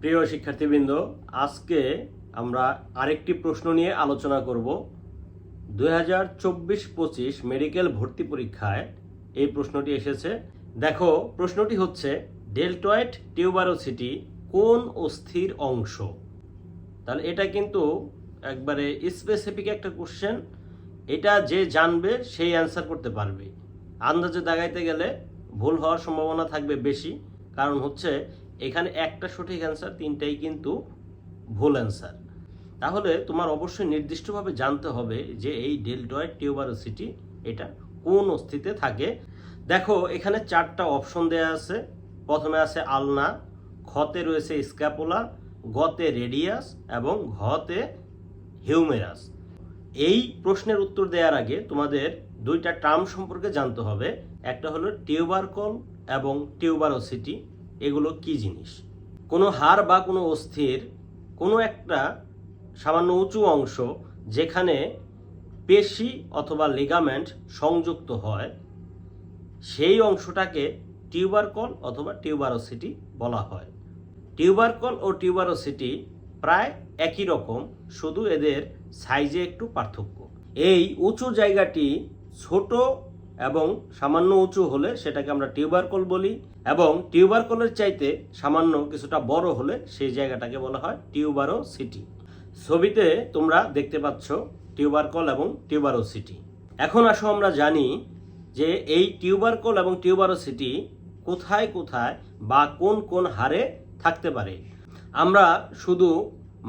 প্রিয় শিক্ষার্থীবৃন্দ, আজকে আমরা আরেকটি প্রশ্ন নিয়ে আলোচনা করব। দুই হাজার চব্বিশ পঁচিশ মেডিকেল ভর্তি পরীক্ষায় এই প্রশ্নটি এসেছে। দেখো, প্রশ্নটি হচ্ছে, ডেলটয়েড টিউবারোসিটি কোন অস্থির অংশ? তাহলে এটা কিন্তু একবারে স্পেসিফিক একটা কোশ্চেন এটা যে জানবে, সেই অ্যান্সার করতে পারবে। আন্দাজে দাগাইতে গেলে ভুল হওয়ার সম্ভাবনা থাকবে বেশি। কারণ হচ্ছে এখানে একটা সঠিক অ্যান্সার তিনটাই কিন্তু ভুল অ্যান্সার তাহলে তোমার অবশ্যই নির্দিষ্টভাবে জানতে হবে যে এই ডেলটয়েড টিউবারোসিটি এটা কোন অস্থিতে থাকে। দেখো, এখানে চারটা অপশন দেয়া আছে। প্রথমে আছে আলনা খতে রয়েছে স্ক্যাপোলা গতে রেডিয়াস এবং ঘতে হিউমেরাস এই প্রশ্নের উত্তর দেওয়ার আগে তোমাদের দুইটা টার্ম সম্পর্কে জানতে হবে। একটা হলো টিউবারকল এবং টিউবারোসিটি এগুলো কি জিনিস? কোনো হাড় বা কোনো অস্থির কোনো একটা সামান্য উঁচু অংশ যেখানে পেশি অথবা লিগামেন্ট সংযুক্ত হয়, সেই অংশটাকে টিউবারকল অথবা টিউবারোসিটি বলা হয়। টিউবারকল ও টিউবারোসিটি প্রায় একই রকম, শুধু এদের সাইজে একটু পার্থক্য। এই উঁচু জায়গাটি ছোট এবং সামান্য উঁচু হলে সেটাকে আমরা টিউবারকল বলি। এবং টিউবারকলের চাইতে সামান্য কিছুটা বড় হলে সেই জায়গাটাকে বলা হয় টিউবারোসিটি। ছবিতে তোমরা দেখতে পাচ্ছ টিউবারকল এবং টিউবারোসিটি। এখন আসো আমরা জানি যে এই টিউবারকল এবং টিউবারোসিটি কোথায় কোথায় বা কোন কোন হারে থাকতে পারে। আমরা শুধু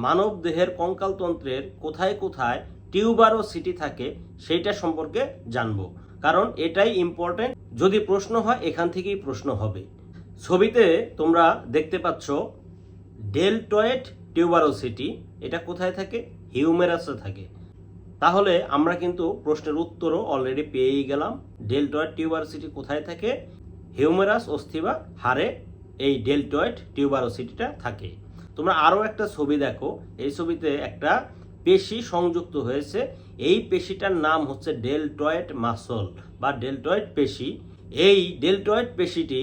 মানব দেহের কঙ্কালতন্ত্রের কোথায় কোথায় টিউবারোসিটি থাকে সেইটা সম্পর্কে জানব। কারণ এটাই ইম্পর্টেন্ট যদি প্রশ্ন হয়, এখান থেকেই প্রশ্ন হবে। ছবিতে তোমরা দেখতে পাচ্ছ ডেলটয়েড টিউবারোসিটি এটা কোথায় থাকে? হিউমেরাসে থাকে। তাহলে আমরা কিন্তু প্রশ্নের উত্তরও অলরেডি পেয়েই গেলাম। ডেলটয়েড টিউবারোসিটি কোথায় থাকে? হিউমেরাস অস্থি বা হাড়ে এই ডেলটয়েড টিউবারোসিটিটা থাকে। তোমরা আরও একটা ছবি দেখো। এই ছবিতে একটা পেশি সংযুক্ত হয়েছে। এই পেশিটার নাম হচ্ছে ডেলটয়েড মাসল বা ডেলটয়েড পেশি। এই ডেলটয়েড পেশিটি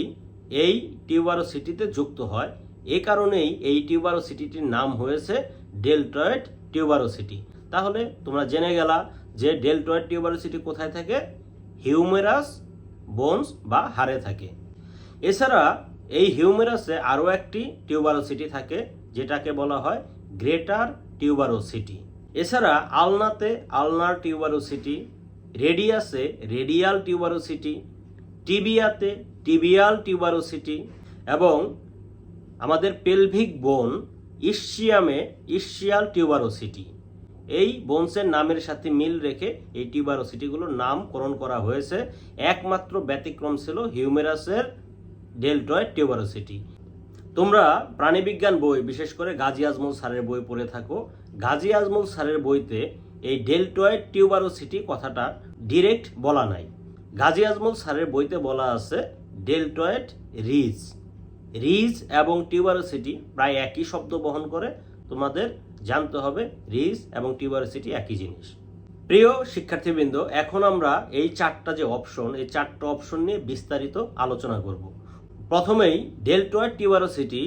এই টিউবারোসিটিতে যুক্ত হয়। এ কারণেই এই টিউবারোসিটিটির নাম হয়েছে ডেলটয়েড টিউবারোসিটি। তাহলে তোমরা জেনে গেলা যে ডেলটয়েড টিউবারোসিটি কোথায় থাকে? হিউমেরাস, বোনস বা হাড়ে থাকে। এছাড়া এই হিউমেরাসে আরও একটি টিউবারোসিটি থাকে, যেটাকে বলা হয় গ্রেটার টিউবারোসিটি এছাড়া আলনাতে আলনার টিউবারোসিটি রেডিয়াসে রেডিয়াল টিউবারোসিটি টিবিয়াতে টিবিয়াল টিউবারোসিটি এবং আমাদের পেলভিক বোন ইশিয়ামে ইশিয়াল টিউবারোসিটি এই বোনসের নামের সাথে মিল রেখে এই টিউবারোসিটিগুলোর নামকরণ করা হয়েছে। একমাত্র ব্যতিক্রম ছিল হিউমেরাসের ডেলটয়েড টিউবারোসিটি তোমরা প্রাণীবিজ্ঞান বই, বিশেষ করে গাজী আজমল স্যারের বই পড়ে থাকো। গাজী আজমল স্যারের বইতে এই ডেলটয়েড টিউবারোসিটি কথাটা ডিরেক্ট বলা নাই। গাজী আজমল স্যারের বইতে বলা আছে ডেলটয়েড রিজ। রিজ এবং টিউবারোসিটি প্রায় একই শব্দ বহন করে। তোমাদের জানতে হবে রিজ এবং টিউবারোসিটি একই জিনিস। প্রিয় শিক্ষার্থীবৃন্দ, এখন আমরা এই চারটা যে অপশন, এই চারটা অপশন নিয়ে বিস্তারিত আলোচনা করব। প্রথমেই ডেলটয়েড টিউবারোসিটি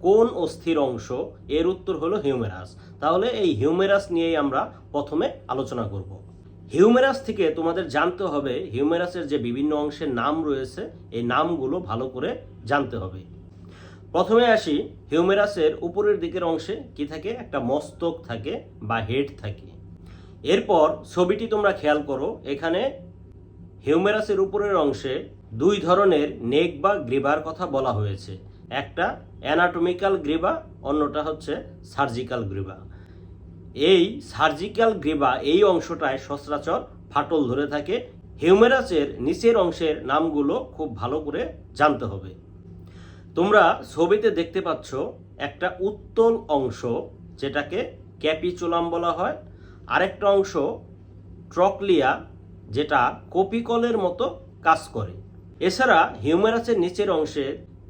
কোন অস্থির অংশ? এর উত্তর হলো হিউমেরাস। তাহলে এই হিউমেরাস নিয়েই আমরা প্রথমে আলোচনা করব। হিউমেরাস থেকে তোমাদের জানতে হবে, হিউমেরাসের যে বিভিন্ন অংশের নাম রয়েছে, এই নামগুলো ভালো করে জানতে হবে। প্রথমে আসি, হিউমেরাসের উপরের দিকের অংশে কি থাকে? একটা মস্তক থাকে বা হেড থাকে। এরপর ছবিটি তোমরা খেয়াল করো, এখানে হিউমেরাসের উপরের অংশে দুই ধরনের নেক বা গ্রিবার কথা বলা হয়েছে। একটা অ্যানাটমিক্যাল গ্রিবা, অন্যটা হচ্ছে সার্জিক্যাল গ্রিবা। এই সার্জিক্যাল গ্রিবা এই অংশটায় সচরাচর ফাটল ধরে থাকে। হিউমেরাসের নিচের অংশের নামগুলো খুব ভালো করে জানতে হবে। তোমরা ছবিতে দেখতে পাচ্ছ একটা উত্তল অংশ, যেটাকে ক্যাপিচুলাম বলা হয়। আরেকটা অংশ ট্রকলিয়া, যেটা কপিকলের মতো কাজ করে। এছাড়া হিউমেরাসের নিচের অংশে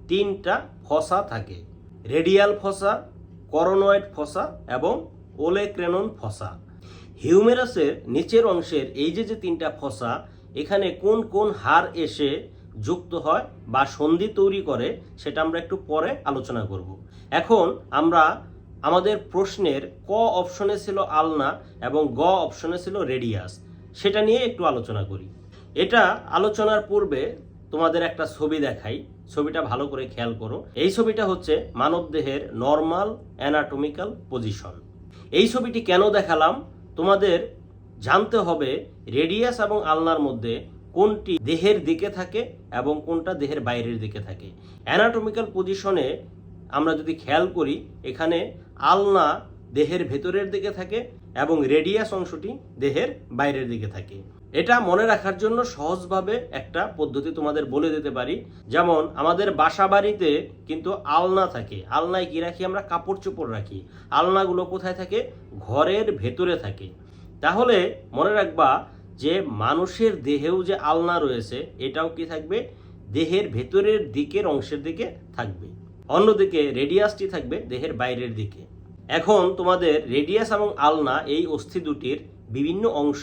তিনটা ফসা থাকে, রেডিয়াল ফসা, করোনয়েড ফসা এবং ওলেক্রেনন ফসা। হিউমেরাসের নিচের অংশের এই যে যে তিনটা ফসা, এখানে কোন কোন হার এসে যুক্ত হয় বা সন্ধি তৈরি করে, সেটা আমরা একটু পরে আলোচনা করব। এখন আমরা আমাদের প্রশ্নের ক অপশনে ছিল আলনা এবং গ অপশনে ছিল রেডিয়াস, সেটা নিয়ে একটু আলোচনা করি। এটা আলোচনার পূর্বে তোমাদের একটা ছবি দেখাই। ছবিটা ভালো করে খেয়াল করো। এই ছবিটা হচ্ছে মানবদেহের নর্মাল অ্যানাটমিক্যাল পজিশন এই ছবিটি কেন দেখালাম? তোমাদের জানতে হবে রেডিয়াস এবং আলনার মধ্যে কোনটি দেহের দিকে থাকে এবং কোনটা দেহের বাইরের দিকে থাকে। অ্যানাটমিক্যাল পজিশনে আমরা যদি খেয়াল করি, এখানে আলনা দেহের ভেতরের দিকে থাকে এবং রেডিয়াস অংশটি দেহের বাইরের দিকে থাকে। এটা মনে রাখার জন্য সহজভাবে একটা পদ্ধতি তোমাদের বলে দিতে পারি। যেমন, আমাদের বাসা বাড়িতে কিন্তু আলনা থাকে। আলনায় কি রাখি আমরা? কাপড় চোপড় রাখি। আলনাগুলো কোথায় থাকে? ঘরের ভেতরে থাকে। তাহলে মনে রাখবা যে মানুষের দেহেও যে আলনা রয়েছে, এটাও কি থাকবে? দেহের ভেতরের দিকের অংশের দিকে থাকবে। অন্যদিকে রেডিয়াসটি থাকবে দেহের বাইরের দিকে। এখন তোমাদের রেডিয়াস এবং আলনা এই অস্থি দুটির বিভিন্ন অংশ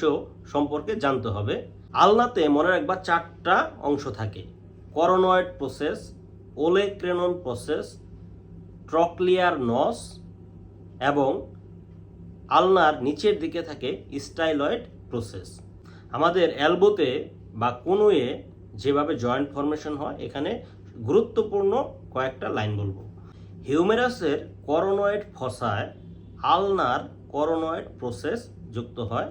সম্পর্কে জানতে হবে। আলনাতে মনে রাখবা চারটা অংশ থাকে। Coronoid process, olecranon process, trochlear notch এবং আলনার নিচের দিকে থাকে স্টাইলয়েড প্রসেস। আমাদের অ্যালবোতে বা কোনোয়ে যেভাবে জয়েন্ট ফরমেশন হয়, এখানে গুরুত্বপূর্ণ কয়েকটা লাইন বলব। হিউমেরাসের করোনয়েড ফসায় আলনার করোনয়েড প্রসেস যুক্ত হয়।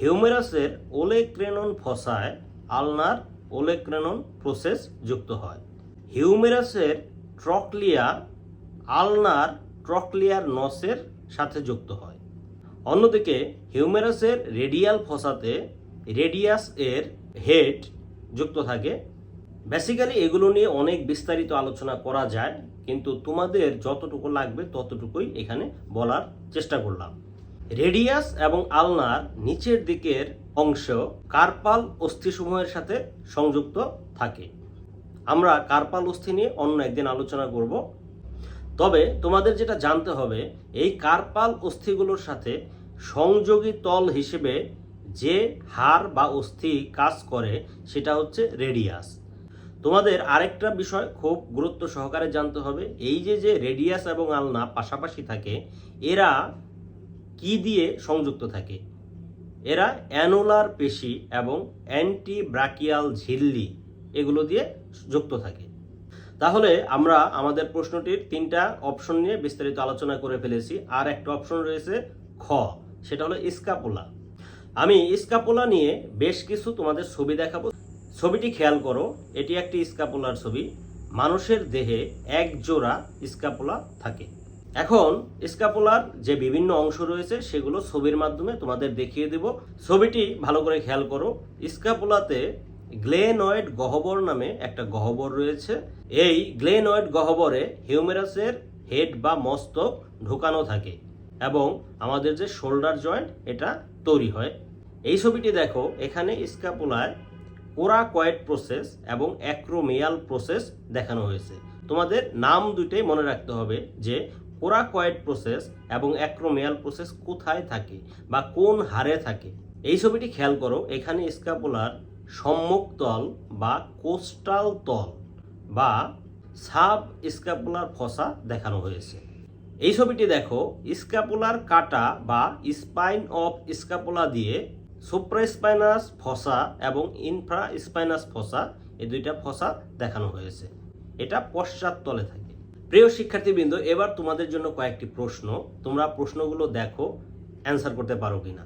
হিউমেরাসের ওলেক্রেনন ফসায় আলনার ওলেক্রেনন প্রসেস যুক্ত হয়। হিউমেরাসের ট্রকলিয়া আলনার ট্রকলিয়ার নসের সাথে যুক্ত হয়। অন্যদিকে হিউমেরাসের রেডিয়াল ফসাতে রেডিয়াস এর হেড যুক্ত থাকে। বেসিক্যালি এগুলো নিয়ে অনেক বিস্তারিত আলোচনা করা যায়, কিন্তু তোমাদের যতটুকু লাগবে ততটুকুই এখানে বলার চেষ্টা করলাম। রেডিয়াস এবং আলনার নিচের দিকের অংশ কার্পাল অস্থিসমূহের সাথে সংযুক্ত থাকে। আমরা কার্পাল অস্থি নিয়ে অন্য একদিন আলোচনা করব। তবে তোমাদের যেটা জানতে হবে, এই কার্পাল অস্থিগুলোর সাথে সংযোগী তল হিসেবে যে হাড় বা অস্থি কাজ করে, সেটা হচ্ছে রেডিয়াস। তোমাদের আরেকটা বিষয় খুব গুরুত্ব সহকারে জানতে হবে, এই যে যে রেডিয়াস এবং আলনা পাশাপাশি থাকে, এরা কি দিয়ে সংযুক্ত থাকে? এরা অ্যানোলার পেশি এবং অ্যান্টি ব্রাকিয়াল ঝিল্লি এগুলো দিয়ে যুক্ত থাকে। তাহলে আমরা আমাদের প্রশ্নটির তিনটা অপশন নিয়ে বিস্তারিত আলোচনা করে ফেলেছি। আর একটা অপশন রয়েছে খ, সেটা হলো ইস্কাপোলা আমি ইস্কাপোলা নিয়ে বেশ কিছু তোমাদের ছবি দেখাবো। ছবিটি খেয়াল করো, এটি একটি স্কাপুলার ছবি। মানুষের দেহে এক জোড়া স্কাপুলা থাকে। এখন স্কাপুলার যে বিভিন্ন অংশ রয়েছে, সেগুলো ছবির মাধ্যমে তোমাদের দেখিয়ে দেব। ছবিটি ভালো করে খেয়াল করো। স্কাপুলাতে গ্লেনয়েড গহ্বর নামে একটা গহ্বর রয়েছে। এই গ্লেনয়েড গহ্বরে হিউমেরাসের হেড বা মস্তক ঢোকানো থাকে এবং আমাদের যে শোল্ডার জয়েন্ট, এটা তৈরি হয়। এই ছবিটি দেখো, এখানে স্কাপুলায় কোরাকয়েড প্রসেস এবং অ্যাক্রোমিয়াল প্রসেস দেখানো হয়েছে। তোমাদের নাম দুইটাই মনে রাখতে হবে যে কোরাকয়েড প্রসেস এবং অ্যাক্রোমিয়াল প্রসেস কোথায় থাকে বা কোন হারে থাকে? এই ছবিটি খেয়াল করো, এখানে স্কাপুলার সম্মুখ তল বা কোস্টাল তল বা সাব স্ক্যাপুলার ফসা দেখানো হয়েছে। এই ছবিটি দেখো, স্ক্যাপুলার কাটা বা স্পাইন অফ স্ক্যাপুলা দিয়ে সুপ্রাস্পাইনাস ফসা এবং ইনফ্রা স্পাইনাস ফসা, এই দুইটা ফসা দেখানো হয়েছে। এটা পশ্চাৎ তলে থাকে। প্রিয় শিক্ষার্থীবৃন্দ এবার তোমাদের জন্য কয়েকটি প্রশ্ন। তোমরা প্রশ্নগুলো দেখো অ্যান্সার করতে পারো কিনা।